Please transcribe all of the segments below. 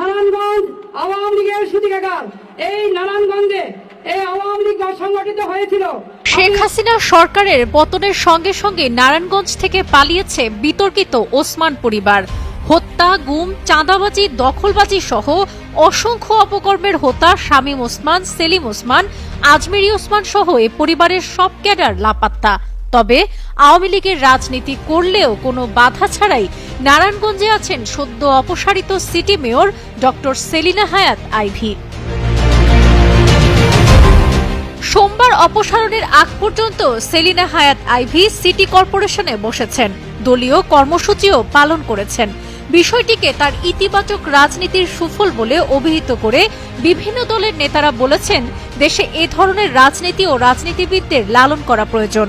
নারায়ণগঞ্জ আওয়ামী লীগের সূতিকাগার। এই নারায়ণগঞ্জে এই আওয়ামী লীগ সংগঠিত হয়েছিল। শেখ হাসিনা সরকারের পতনের সঙ্গে সঙ্গে নারায়ণগঞ্জ থেকে পালিয়েছে বিতর্কিত ওসমান পরিবার। হত্যা, গুম, চাঁদাবাজি, দখলবাজি সহ অসংখ্য অপকর্মের হোতা শামীম ওসমান, সেলিম ওসমান, আজমেরি ওসমান সহ এ পরিবারের সব ক্যাডার লাপাত্তা। তবে আওয়ামী লীগের রাজনীতি করলেও কোনো বাধা ছাড়াই নারায়ণগঞ্জে আছেন সদ্য অপসারিত সিটি মেয়র ডক্টর সেলিনা হায়াত আইভি। সোমবার অপসারণের আগ পর্যন্ত সেলিনা হায়াত আইভি সিটি কর্পোরেশনে বসেছেন। দলীয় কর্মসূচিও পালন করেছেন। বিষয়টিকে তার ইতিবাচক রাজনীতির সুফল বলে অভিহিত করে বিভিন্ন দলের নেতারা বলেছেন, দেশে এ ধরনের রাজনীতি ও রাজনীতিবিদদের লালন করা প্রয়োজন।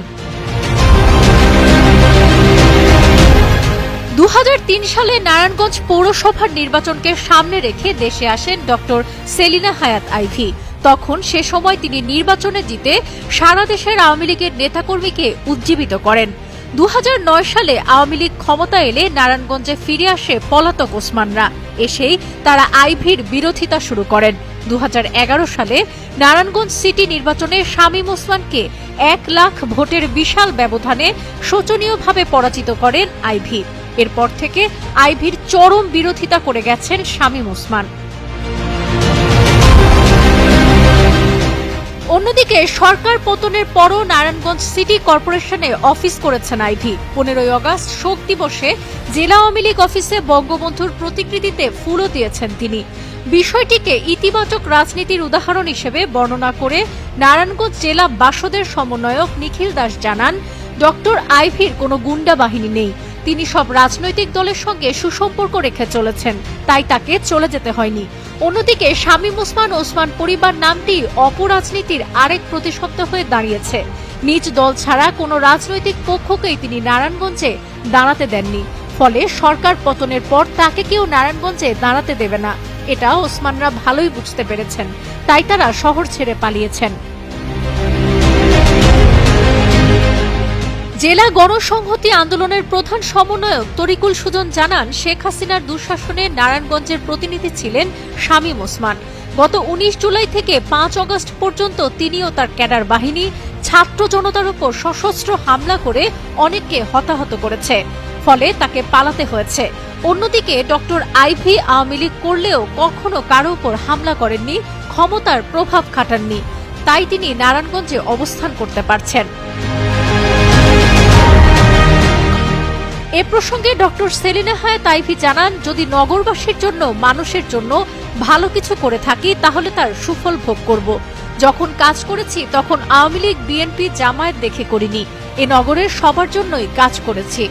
সালে নারায়ণগঞ্জ পৌরসভার নির্বাচনকে সামনে রেখে দেশে আসেন ডক্টর সেলিনা হায়াত আইভি। তখন সে সময় তিনি নির্বাচনে জিতে সারা দেশের আওয়ামী লীগের নেতাকর্মীকে উজ্জীবিত করেন। দু হাজার নয় সালে আওয়ামী লীগ ক্ষমতা এলে নারায়ণগঞ্জে ফিরে আসে পলাতক ওসমানরা। এসেই তারা আইভির বিরোধিতা শুরু করেন। দু হাজার এগারো সালে নারায়ণগঞ্জ সিটি নির্বাচনে শামীম ওসমানকে এক লাখ ভোটের বিশাল ব্যবধানে শোচনীয়ভাবে পরাজিত করেন আইভি। এরপর থেকে আইভির চরম বিরোধিতা করে গেছেন শামীম ওসমান। অন্যদিকে সরকার পতনের পরও নারায়ণগঞ্জ সিটি কর্পোরেশনে অফিস করেছেন আইভি। পনেরোই অগস্ট শোক দিবসে জেলা আওয়ামী লীগ অফিসে বঙ্গবন্ধুর প্রতিকৃতিতে ফুলও দিয়েছেন তিনি। বিষয়টিকে ইতিবাচক রাজনীতির উদাহরণ হিসেবে বর্ণনা করে নারায়ণগঞ্জ জেলা বাসদের সমন্বয়ক নিখিল দাস জানান, ডক্টর আইভির কোনো গুন্ডা বাহিনী নেই। তিনি সব রাজনৈতিক দলের সঙ্গে সুসম্পর্ক রেখে চলেছেন। তাই তাকে চলে যেতে হয়নি। অন্যদিকে শামীম ওসমান ওসমান পরিবার নামটি অপরাজনীতির আরেক প্রতিশব্দ হয়ে দাঁড়িয়েছে। নিজ দল ছাড়া কোনো রাজনৈতিক পক্ষকেই তিনি নারায়ণগঞ্জে দাঁড়াতে দেননি। ফলে সরকার পতনের পর তাকে কেউ নারায়ণগঞ্জে দাঁড়াতে দেবে না। এটা ওসমানরা ভালোই বুঝতে পেরেছেন। তাই তারা শহর ছেড়ে পালিয়েছেন। জেলা গণসংহতি আন্দোলনের প্রধান সমন্বয়ক তরিকুল সুজন জানান, শেখ হাসিনার দুঃশাসনে নারায়ণগঞ্জের প্রতিনিধি ছিলেন শামীম ওসমান। গত উনিশ জুলাই থেকে পাঁচ অগস্ট পর্যন্ত তিনিও তার ক্যাডার বাহিনী, ছাত্র জনতার উপর সশস্ত্র হামলা করে অনেককে হতাহত করেছে। ফলে তাকে পালাতে হয়েছে। অন্যদিকে ডক্টর আইভি আওয়ামী লীগ করলেও কখনো কারও উপর হামলা করেননি, ক্ষমতার প্রভাব খাটাননি। তাই তিনি নারায়ণগঞ্জে অবস্থান করতে পারছেন। এ প্রসঙ্গে ডক্টর সেলিনা হায়াত তাইফি জানান, যদি নগরবাসীর জন্য, মানুষের জন্য ভালো কিছু করে থাকি, তাহলে তার সুফল ভোগ করব। যখন কাজ করেছি, তখন আওয়ামী লীগ, বিএনপি জামায়াত দেখে করিনি। এ নগরের সবার জন্যই কাজ করেছি।